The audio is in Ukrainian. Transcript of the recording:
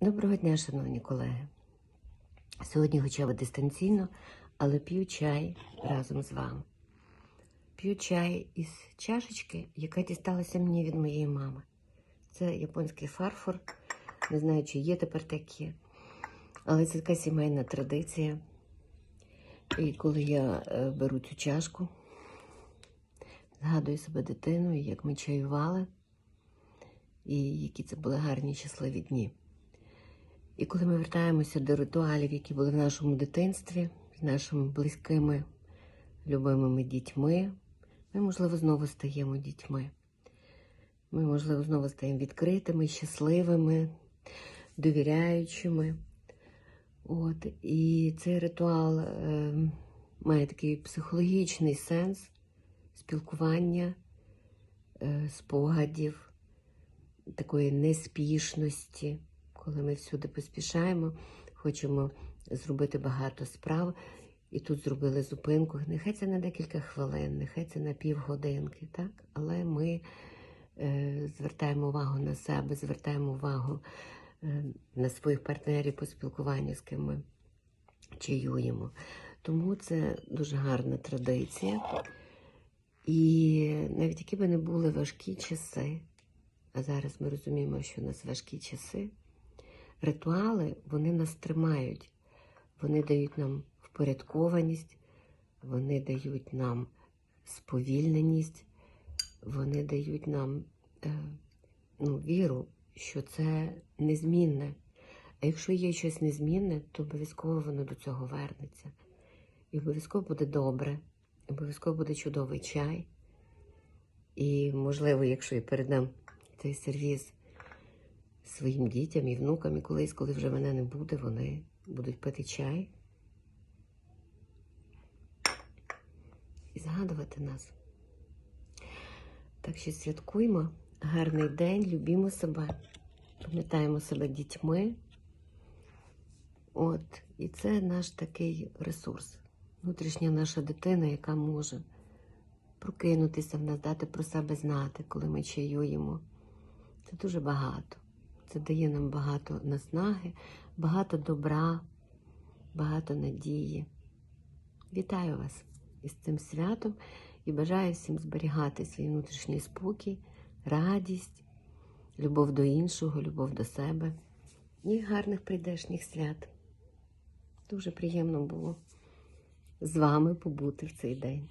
Доброго дня, шановні колеги. Сьогодні, хоча б дистанційно, але п'ю чай разом з вами. П'ю чай із чашечки, яка дісталася мені від моєї мами. Це японський фарфор. Не знаю, чи є тепер такі, але це така сімейна традиція. І коли я е, беру цю чашку, згадую себе дитиною, як ми чаювали, і які це були гарні щасливі дні. І коли ми вертаємося до ритуалів, які були в нашому дитинстві, з нашими близькими, любимими дітьми, ми, можливо, знову стаємо дітьми. Ми, можливо, знову стаємо відкритими, щасливими, довіряючими. От, і цей ритуал е, має такий психологічний сенс спілкування, е, спогадів, такої неспішності, коли ми всюди поспішаємо, хочемо зробити багато справ. І тут зробили зупинку. Нехай це на декілька хвилин, нехай це на півгодинки, так? Але ми е, звертаємо увагу на себе, звертаємо увагу е, на своїх партнерів по спілкуванню, з ким ми чаюємо. Тому це дуже гарна традиція. І навіть які би не були важкі часи, а зараз ми розуміємо, що у нас важкі часи, ритуали вони нас тримають, вони дають нам впорядкованість, вони дають нам сповільненість, вони дають нам е, ну, віру, що це незмінне. А якщо є щось незмінне, то обов'язково воно до цього вернеться. І обов'язково буде добре, обов'язково буде чудовий чай. І, можливо, якщо я передам цей сервіз своїм дітям і внукам, і колись, коли вже мене не буде, вони будуть пити чай і згадувати нас. Так що святкуємо гарний день, любімо себе, пам'ятаємо себе дітьми. От, і це наш такий ресурс, внутрішня наша дитина, яка може прокинутися в нас, дати про себе знати, коли ми чаюємо. Це дуже багато. Це дає нам багато наснаги, багато добра, багато надії. Вітаю вас із цим святом і бажаю всім зберігати свій внутрішній спокій, радість, любов до іншого, любов до себе і гарних прийдешніх свят. Дуже приємно було з вами побути в цей день.